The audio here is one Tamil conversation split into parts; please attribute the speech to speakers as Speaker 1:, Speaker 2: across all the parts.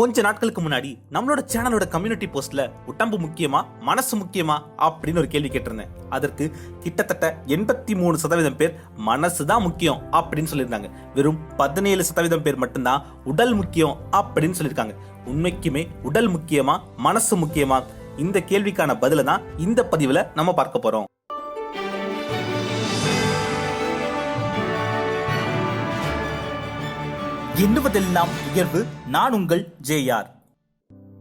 Speaker 1: கொஞ்ச நாட்களுக்கு முன்னாடி நம்மளோட சேனலோட கம்யூனிட்டி போஸ்ட்ல உடம்பு முக்கியமா மனசு முக்கியமா அப்படின்னு ஒரு கேள்வி கேட்டிருந்தேன். அதற்கு கிட்டத்தட்ட எண்பத்தி மூணு சதவீதம் பேர் மனசு தான் முக்கியம் அப்படின்னு சொல்லியிருந்தாங்க. வெறும் பதினேழு சதவீதம் பேர் மட்டும்தான் உடல் முக்கியம் அப்படின்னு சொல்லியிருக்காங்க. உண்மைக்குமே உடல் முக்கியமா மனசு முக்கியமா? இந்த கேள்விக்கான பதில தான் இந்த பதிவுல நம்ம பார்க்க போறோம். எண்ணுவதெல்லாம் உயர்வு. நான் உங்கள் ஜேஆர்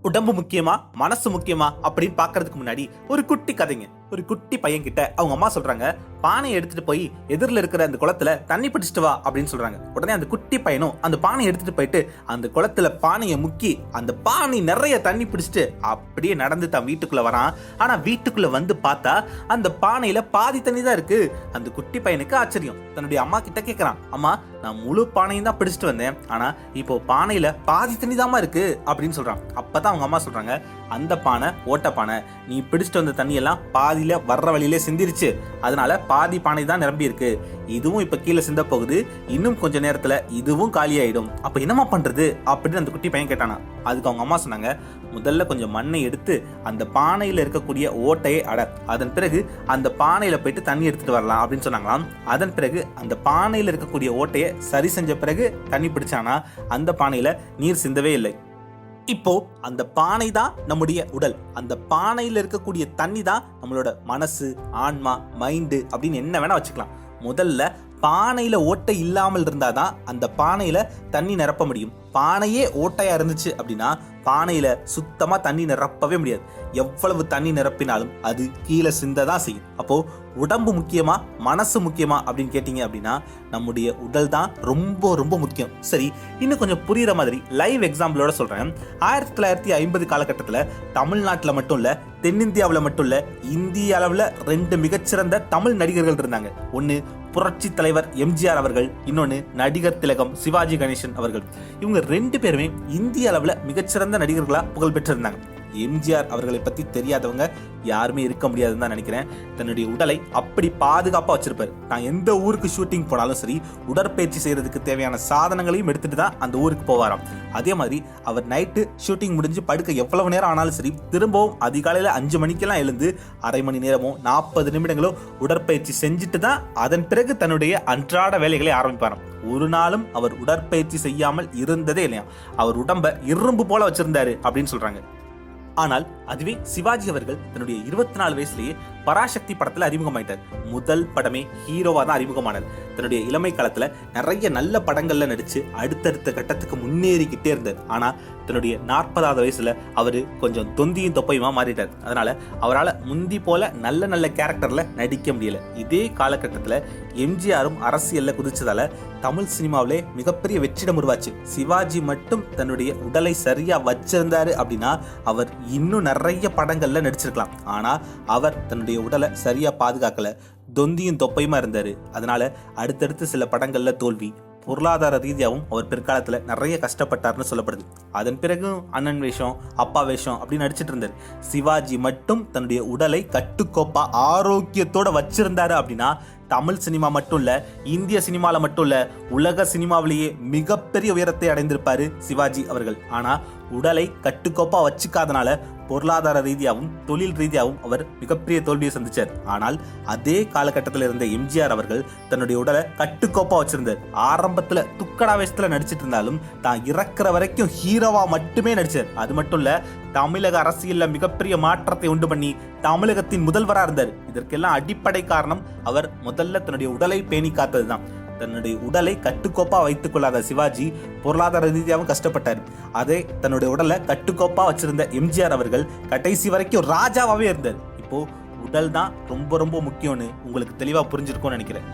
Speaker 1: உடம்பு முக்கியமா? மனசு முக்கியமா? அப்படின்னு பார்க்கறதுக்கு முன்னாடி ஒரு குட்டி கதைங்க. ஒரு குட்டி பையன் கிட்ட அவங்க அம்மா சொல்றாங்க பானையை எடுத்துட்டு போய் எதிரில் இருக்கிற அந்த குளத்துல தண்ணி பிடிச்சிட்டு வா அப்படின்னு சொல்றாங்க. உடனே அந்த குட்டி பையனும் அந்த பானையை எடுத்துட்டு போயிட்டு அந்த குளத்துல பானையை முக்கி அந்த பானை நிறைய தண்ணி பிடிச்சிட்டு அப்படியே நடந்து தான் வீட்டுக்குள்ள வரான். ஆனா வீட்டுக்குள்ள வந்து பார்த்தா அந்த பானையில பாதி தண்ணி தான் இருக்கு. அந்த குட்டி பையனுக்கு ஆச்சரியம். தன்னுடைய அம்மா கிட்ட கேட்கறான் அம்மா நான் முழு பானையும் தான் பிடிச்சிட்டு வந்தேன். ஆனால் இப்போ பானையில் பாதி தண்ணி தாமா இருக்குது அப்படின்னு அப்போ தான் அவங்க அம்மா சொல்கிறாங்க அந்த பானை ஓட்ட பானை. நீ பிடிச்சிட்டு வந்த தண்ணியெல்லாம் பாதியில் வர்ற வழியிலே சிந்திருச்சு. அதனால பாதி பானை தான் நிரம்பி இருக்கு இதுவும் இப்போ கீழே சிந்த போகுது. இன்னும் கொஞ்ச நேரத்தில் இதுவும் காலியாயிடும். அப்போ என்னம்மா பண்ணுறது அப்படின்னு அந்த குட்டி பையன் கேட்டானா. அதுக்கு அவங்க அம்மா சொன்னாங்க முதல்ல கொஞ்சம் மண்ணை எடுத்து அந்த பானையில் இருக்கக்கூடிய ஓட்டையை அட. அதன் பிறகு அந்த பானையில் போயிட்டு தண்ணி எடுத்துகிட்டு வரலாம் அப்படின்னு சொன்னாங்களாம். அதன் பிறகு அந்த பானையில் இருக்கக்கூடிய ஓட்டையை சரி செஞ்ச பிறகு தண்ணி பிடிச்சானா அந்த பானையில் நீர் சிந்தவே இல்லை. இப்போ அந்த பானை தான் நம்முடைய உடல். அந்த பானையில் இருக்கக்கூடிய தண்ணி தான் நம்மளோட மனசு ஆன்மா மைண்டு அப்படின்னு என்ன வேணா வச்சுக்கலாம். முதல்ல பானையில் ஓட்டை இல்லாமல் இருந்தால் தான் அந்த பானையில் தண்ணி நிரப்ப முடியும். பானையே ஓட்டையாக இருந்துச்சு அப்படின்னா பானையில் சுத்தமாக தண்ணி நிரப்பவே முடியாது. எவ்வளவு தண்ணி நிரப்பினாலும் அது கீழே சிந்த தான் செய்யும். அப்போது உடம்பு முக்கியமாக மனசு முக்கியமாக அப்படின்னு கேட்டிங்க அப்படின்னா நம்முடைய உடல் தான் ரொம்ப ரொம்ப முக்கியம். சரி இன்னும் கொஞ்சம் புரிகிற மாதிரி லைவ் எக்ஸாம்பிளோட சொல்கிறேன் ஆயிரத்தி தொள்ளாயிரத்தி ஐம்பது காலகட்டத்தில் தமிழ்நாட்டில் மட்டும் இல்லை தென்னிந்தியாவில் மட்டும் இல்லை இந்திய அளவில் ரெண்டு மிகச்சிறந்த தமிழ் நடிகர்கள் இருந்தாங்க. ஒன்று புரட்சி தலைவர் எம்ஜிஆர் அவர்கள் இன்னொன்று நடிகர் திலகம் சிவாஜி கணேசன் அவர்கள். இவங்க ரெண்டு பேருமே இந்திய அளவில் மிகச்சிறந்த நடிகர்களாக புகழ் பெற்றிருந்தாங்க எம்ஜிஆர் அவர்களை பற்றி தெரியாதவங்க யாருமே இருக்க முடியாதுன்னு தான் நினைக்கிறேன். தன்னுடைய உடலை அப்படி பாதுகாப்பாக வச்சிருப்பார். நான் எந்த ஊருக்கு ஷூட்டிங் போனாலும் சரி உடற்பயிற்சி செய்கிறதுக்கு தேவையான சாதனங்களையும் எடுத்துட்டு தான் அந்த ஊருக்கு போவாராம். அதே மாதிரி அவர் நைட்டு ஷூட்டிங் முடிஞ்சு படுக்க எவ்வளவு நேரம் ஆனாலும் சரி திரும்பவும் அதிகாலையில் அஞ்சு மணிக்கெல்லாம் எழுந்து அரை மணி நேரமோ நாற்பது நிமிடங்களோ உடற்பயிற்சி செஞ்சுட்டு தான் அதன் பிறகு தன்னுடைய அன்றாட வேலைகளை ஆரம்பிப்பாராம். ஒரு நாளும் அவர் உடற்பயிற்சி செய்யாமல் இருந்ததே இல்லையா அவர் உடம்ப இரும்பு போல வச்சிருந்தாரு அப்படின்னு சொல்றாங்க. ஆனால் அதுவே சிவாஜி அவர்கள் தன்னுடைய இருபத்தி நாலு வயசுலேயே பராசக்தி படத்தில் அறிமுகமாயிட்டார். முதல் படமே ஹீரோவா தான் அறிமுகமானார். தன்னுடைய இளமை காலத்தில் நிறைய நல்ல படங்கள்ல நடித்து அடுத்தடுத்த கட்டத்துக்கு முன்னேறிக்கிட்டே இருந்தார். ஆனால் தன்னுடைய நாற்பதாவது வயசுல அவர் கொஞ்சம் தொந்தியும் தொப்பையுமா மாறிட்டார். அதனால அவரால் முந்தி போல நல்ல நல்ல கேரக்டர்ல நடிக்க முடியல. இதே காலகட்டத்தில் எம்ஜிஆரும் அரசியலில் குதிச்சதால தமிழ் சினிமாவிலே மிகப்பெரிய வெற்றிடம் உருவாச்சு. சிவாஜி மட்டும் தன்னுடைய உடலை சரியா வச்சிருந்தாரு அப்படின்னா அவர் இன்னும் நிறைய நிறைய படங்களில் நடிச்சிருக்கலாம். ஆனால் அவர் தன்னுடைய உடலை சரியாக பாதுகாக்கல. தொந்தியும் தொப்பையுமா இருந்தார். அதனால அடுத்தடுத்து சில படங்களில் தோல்வி பொருளாதார ரீதியாகவும் அவர் பிற்காலத்தில் நிறைய கஷ்டப்பட்டார்னு சொல்லப்படுது. அதன் பிறகு அண்ணன் வேஷம் அப்பா வேஷம் அப்படின்னு நடிச்சிட்டு இருந்தார். சிவாஜி மட்டும் தன்னுடைய உடலை கட்டுக்கோப்பா ஆரோக்கியத்தோடு வச்சிருந்தாரு அப்படின்னா தமிழ் சினிமா மட்டும் இல்லை இந்திய சினிமாவில் மட்டும் இல்லை உலக சினிமாவிலேயே மிகப்பெரிய உயரத்தை அடைந்திருப்பாரு சிவாஜி அவர்கள். ஆனால் உடலை கட்டுக்கோப்பா வச்சுக்காதனால பொருளாதார ரீதியாகவும் தொழில் ரீதியாகவும் அவர் மிகப்பெரிய தோல்வியை சந்திச்சார். ஆனால் அதே காலகட்டத்தில் இருந்த எம்ஜிஆர் அவர்கள் தன்னுடைய உடலை கட்டுக்கோப்பா வச்சிருந்தார். ஆரம்பத்துல துக்கடா வேஷத்துல நடிச்சிட்டு இருந்தாலும் தான் இறக்குற வரைக்கும் ஹீரோவா மட்டுமே நடிச்சார். அது மட்டும் இல்ல தமிழக அரசியல்ல மிகப்பெரிய மாற்றத்தை உண்டு பண்ணி தமிழகத்தின் முதல்வராக இருந்தார். இதற்கெல்லாம் அடிப்படை காரணம் அவர் முதல்ல தன்னுடைய உடலை பேணி காத்ததுதான். தன்னுடைய உடலை கட்டுக்கோப்பா வைத்துக் கொள்ளாத சிவாஜி பொருளாதார ரீதியாகவும் கஷ்டப்பட்டார். அதே தன்னுடைய உடலை கட்டுக்கோப்பா வச்சிருந்த எம்ஜிஆர் அவர்கள் கடைசி வரைக்கும் ராஜாவாவே இருந்தார். இப்போ உடல் தான் ரொம்ப ரொம்ப முக்கியம்னு உங்களுக்கு தெளிவா புரிஞ்சிருக்கும்னு நினைக்கிறேன்.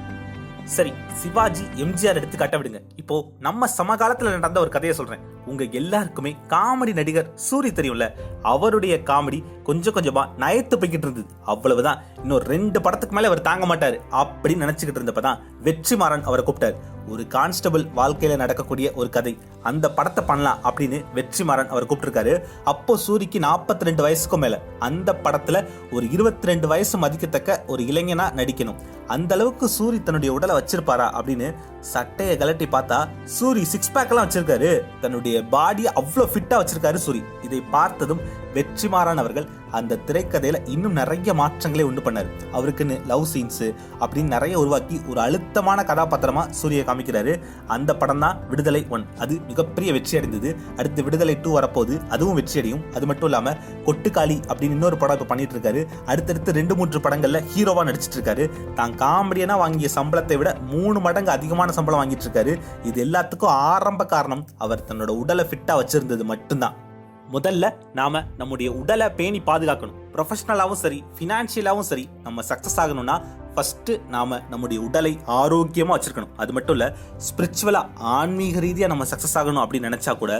Speaker 1: சரி சிவாஜி எம்ஜிஆர் எடுத்து கட்ட விடுங்க. இப்போ நம்ம சமகாலத்துல நடந்த ஒரு கதையை சொல்றேன். உங்க எல்லாருக்குமே காமெடி நடிகர் சூரி தெரியும்ல? அவருடைய காமெடி கொஞ்சம் கொஞ்சமா நயத்து போய்கிட்டு இருந்தது. அவ்வளவுதான். இன்னும் ரெண்டு படத்துக்கு மேல அவர் தாங்க மாட்டாரு. அப்படின்னு நினைச்சுக்கிட்டு இருந்தப்பதான் வெற்றிமாறன் அவரை கூப்பிட்டாரு. ஒரு கான்ஸ்டபிள் வாழ்க்கையில் நடக்கக்கூடிய ஒரு கதை. அந்த படத்தை பண்ணலாம் அப்படின்னு வெற்றிமாறன் அவர் கூப்பிட்டுருக்காரு. அப்போ சூரிக்கு நாற்பத்தி ரெண்டு வயசுக்கும் மேலே. அந்த படத்தில் ஒரு இருபத்தி ரெண்டு வயசு மதிக்கத்தக்க ஒரு இளைஞனாக நடிக்கணும். அந்த அளவுக்கு சூரி தன்னுடைய உடலை வச்சிருப்பாரா அப்படின்னு சட்டையை கலட்டி பார்த்தா சூரி சிக்ஸ் பேக்கெல்லாம் வச்சிருக்காரு. தன்னுடைய பாடியை அவ்வளோ ஃபிட்டாக வச்சிருக்காரு சூரி. இதை பார்த்ததும் வெற்றிமாறன் அவர்கள் அந்த திரைக்கதையில் இன்னும் நிறைய மாற்றங்களை உண்டு பண்ணார். அவருக்குன்னு லவ் சீன்ஸு அப்படின்னு நிறைய உருவாக்கி ஒரு அழுத்தமான கதாபாத்திரமாக சூரிய காமிக்கிறாரு. அந்த படம் தான் விடுதலை ஒன். அது மிகப்பெரிய வெற்றி அடைந்தது. அடுத்து விடுதலை டூ வரப்போகுது. அதுவும் வெற்றி அடையும். அது மட்டும் இல்லாமல் கொட்டுக்காளி அப்படின்னு இன்னொரு படம் இப்போ பண்ணிட்டு இருக்காரு. அடுத்தடுத்து ரெண்டு மூன்று படங்களில் ஹீரோவாக நடிச்சிட்டு இருக்காரு. தான் காமெடியனாக வாங்கிய சம்பளத்தை விட மூணு மடங்கு அதிகமான சம்பளம் வாங்கிட்டு இருக்காரு. இது எல்லாத்துக்கும் ஆரம்ப காரணம். அவர் தன்னோட உடலை ஃபிட்டாக வச்சிருந்தது மட்டும்தான். முதல்ல நாம நம்முடைய உடலை பேணி பாதுகாக்கணும். ப்ரொஃபஷனலாகவும் சரி ஃபினான்ஷியலாகவும் சரி நம்ம சக்ஸஸ் ஆகணும்னா ஃபஸ்ட்டு நாம் நம்முடைய உடலை ஆரோக்கியமாக வச்சுருக்கணும். அது மட்டும் இல்லை ஸ்பிரிச்சுவலாக ஆன்மீக ரீதியாக நம்ம சக்ஸஸ் ஆகணும் அப்படின்னு நினச்சா கூட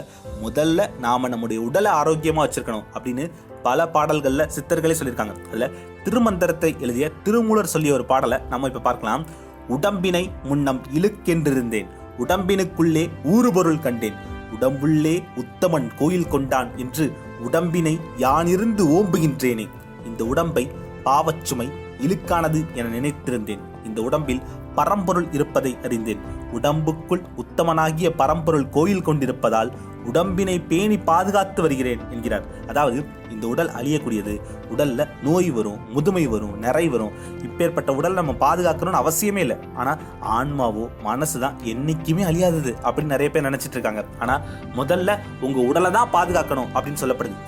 Speaker 1: முதல்ல நாம் நம்முடைய உடலை ஆரோக்கியமாக வச்சுருக்கணும் அப்படின்னு பல பாடல்களில் சித்தர்களே சொல்லியிருக்காங்க. அதில் திருமந்திரத்தை எழுதிய திருமூலர் சொல்லிய ஒரு பாடலை நம்ம இப்போ பார்க்கலாம். உடம்பினை முன்னம் இழுக்கென்றிருந்தேன். உடம்பினுக்குள்ளே ஊறுபொருள் கண்டேன். உடம்புள்ளே உத்தமன் கோயில் கொண்டான் என்று உடம்பினை யானிருந்து ஓம்புகின்றேனே. இந்த உடம்பை பாவச்சுமை இழுக்கானது என நினைத்திருந்தேன். இந்த உடம்பில் பரம்பொருள் இருப்பதை அறிந்தேன். உடம்புக்குள் உத்தமனாகிய பரம்பொருள் கோயில் கொண்டிருப்பதால் உடம்பினை பேணி பாதுகாத்து வருகிறேன் என்கிறார். அதாவது இந்த உடல் அழியக்கூடியது. உடல்ல நோய் வரும் முதுமை வரும் நிறை வரும். இப்பேற்பட்ட உடல் நம்ம பாதுகாக்கணும்னு அவசியமே இல்லை. ஆனா ஆன்மாவோ மனசு தான் என்னைக்குமே அழியாதது அப்படின்னு நிறைய பேர் நினைச்சிட்டு இருக்காங்க. ஆனா முதல்ல உங்க உடலை தான் பாதுகாக்கணும் அப்படின்னு சொல்லப்படுது.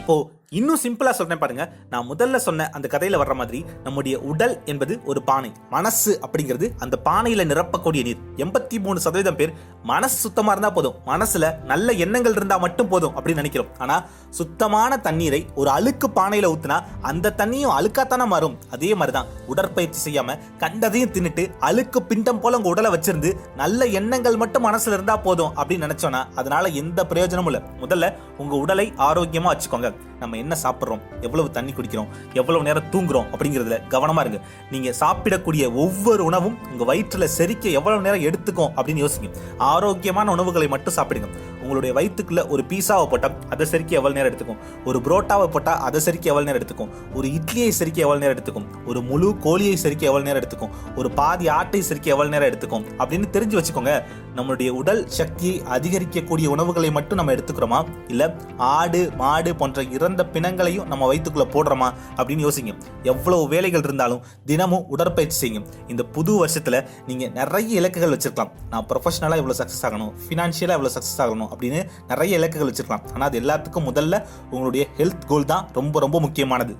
Speaker 1: இப்போ இன்னும் சிம்பிளா சொல்றேன் பாருங்க. நான் முதல்ல சொன்ன அந்த கதையில வர்ற மாதிரி நம்முடைய உடல் என்பது ஒரு பானை. மனசு அப்படிங்கிறது அந்த பானையில நிரப்பக்கூடிய நீர். எண்பத்தி மூணு சதவீதம் பேர் மனசு சுத்தமா இருந்தா போதும். மனசுல நல்ல எண்ணங்கள் இருந்தா மட்டும் போதும் அப்படின்னு நினைக்கிறோம். ஆனா சுத்தமான தண்ணீரை ஒரு அழுக்கு பானையில ஊத்துனா அந்த தண்ணியும் அழுக்காத்தானே மாறும். அதே மாதிரிதான் உடற்பயிற்சி செய்யாம கண்டதையும் தின்னுட்டு அழுக்கு பிண்டம் போல உங்க உடலை வச்சிருந்து நல்ல எண்ணங்கள் மட்டும் மனசுல இருந்தா போதும் அப்படின்னு நினைச்சோன்னா அதனால எந்த பிரயோஜனமும் இல்லை. முதல்ல உங்க உடலை ஆரோக்கியமா வச்சுக்கோங்க. நம்ம என்ன சாப்பிட்றோம்? எவ்வளவு தண்ணி குடிக்கிறோம்? எவ்வளவு நேரம் தூங்குறோம்? அப்படிங்கிறதுல கவனமா இருங்க. நீங்கள் சாப்பிடக்கூடிய ஒவ்வொரு உணவும் உங்கள் வயிற்றில் செரிக்க எவ்வளவு நேரம் எடுத்துக்கும் அப்படின்னு யோசிங்க. ஆரோக்கியமான உணவுகளை மட்டும் சாப்பிடுங்க. உங்களுடைய வயிற்றுக்குள்ள ஒரு பீஸாவை போட்டால் அதை செரிக்க எவ்வளோ நேரம் எடுத்துக்கும்? ஒரு புரோட்டாவை போட்டால் அதை செருக்கி எவ்வளோ நேரம் எடுத்துக்கும்? ஒரு இட்லியை செரிக்க எவ்வளோ நேரம் எடுத்துக்கும்? ஒரு முழு கோழியை செரிக்க எவ்வளோ நேரம் எடுத்துக்கும்? ஒரு பாதி ஆட்டை செரிக்க எவ்வளோ நேரம் எடுத்துக்கும்? அப்படின்னு தெரிஞ்சு வச்சுக்கோங்க நம்மளுடைய உடல் சக்தியை அதிகரிக்கக்கூடிய உணவுகளை மட்டும் நம்ம எடுத்துக்கிறோமா? இல்லை ஆடு மாடு போன்ற இறந்த பிணங்களையும் நம்ம வயிற்றுக்குள்ளே போடுறோமா? அப்படின்னு யோசிங்க. எவ்வளோ வேலைகள் இருந்தாலும் தினமும் உடற்பயிற்சி செய்யுங்க. இந்த புது வருஷத்தில் நீங்கள் நிறைய இலக்குகள் வச்சுருக்கலாம். நான் ப்ரொஃபஷனலாக இவ்வளோ சக்ஸஸ் ஆகணும். ஃபினான்ஷியலாக இவ்வளோ சக்ஸஸ் ஆகணும். அப்படின்னு நிறைய இலக்குகள் வச்சுருக்கலாம். ஆனால் அது எல்லாத்துக்கும் முதல்ல உங்களுடைய ஹெல்த் கோல் தான் ரொம்ப ரொம்ப முக்கியமானது.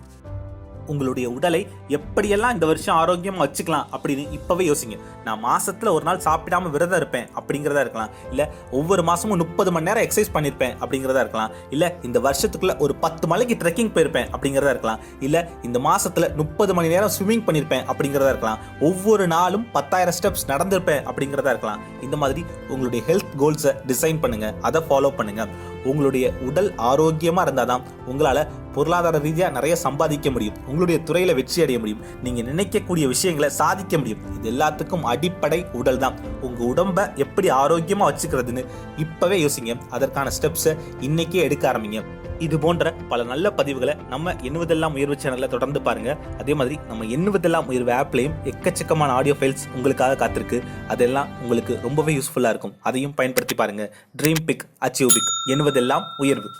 Speaker 1: உங்களுடைய உடலை எப்படியெல்லாம் இந்த வருஷம் ஆரோக்கியமாக வச்சுக்கலாம் அப்படின்னு இப்போவே யோசிங்க. நான் மாதத்தில் ஒரு நாள் சாப்பிடாம விரதம் இருப்பேன் அப்படிங்கிறதா இருக்கலாம். இல்லை ஒவ்வொரு மாதமும் முப்பது மணி நேரம் எக்ஸசைஸ் பண்ணியிருப்பேன் அப்படிங்கிறதா இருக்கலாம். இல்லை இந்த வருஷத்துக்குள்ளே ஒரு பத்து மலைக்கு ட்ரெக்கிங் போயிருப்பேன் அப்படிங்கிறதா இருக்கலாம். இல்லை இந்த மாதத்தில் முப்பது மணி நேரம் ஸ்விம்மிங் பண்ணியிருப்பேன் அப்படிங்கிறதா இருக்கலாம். ஒவ்வொரு நாளும் பத்தாயிரம் ஸ்டெப்ஸ் நடந்திருப்பேன் அப்படிங்கிறதா இருக்கலாம். இந்த மாதிரி உங்களுடைய ஹெல்த் கோல்ஸை டிசைன் பண்ணுங்கள் அதை ஃபாலோ பண்ணுங்கள் உங்களுடைய உடல் ஆரோக்கியமாக இருந்தால் தான் உங்களால் பொருளாதார ரீதியாக நிறைய சம்பாதிக்க முடியும். உங்களுடைய துறையில் வெற்றி அடைய முடியும். நீங்கள் நினைக்கக்கூடிய விஷயங்களை சாதிக்க முடியும். இது எல்லாத்துக்கும் அடிப்படை உடல் தான். உங்கள் உடம்ப எப்படி ஆரோக்கியமாக வச்சுக்கிறதுன்னு இப்போவே யோசிங்க. அதற்கான ஸ்டெப்ஸை இன்னைக்கே எடுக்க ஆரம்பிங்க. இது போன்ற பல நல்ல பதிவுகளை நம்ம எண்ணுவதெல்லாம் உயர்வு சேனலில் தொடர்ந்து பாருங்க. அதே மாதிரி நம்ம எண்ணுவதெல்லாம் உயர்வு ஆப்லையும் எக்கச்சக்கமான ஆடியோ ஃபைல்ஸ் உங்களுக்காக காத்திருக்கு. அதெல்லாம் உங்களுக்கு ரொம்பவே யூஸ்ஃபுல்லாக இருக்கும். அதையும் பயன்படுத்தி பாருங்க. ட்ரீம் பிக் அச்சீவ் பிக் எண்ணுவதெல்லாம் உயர்வு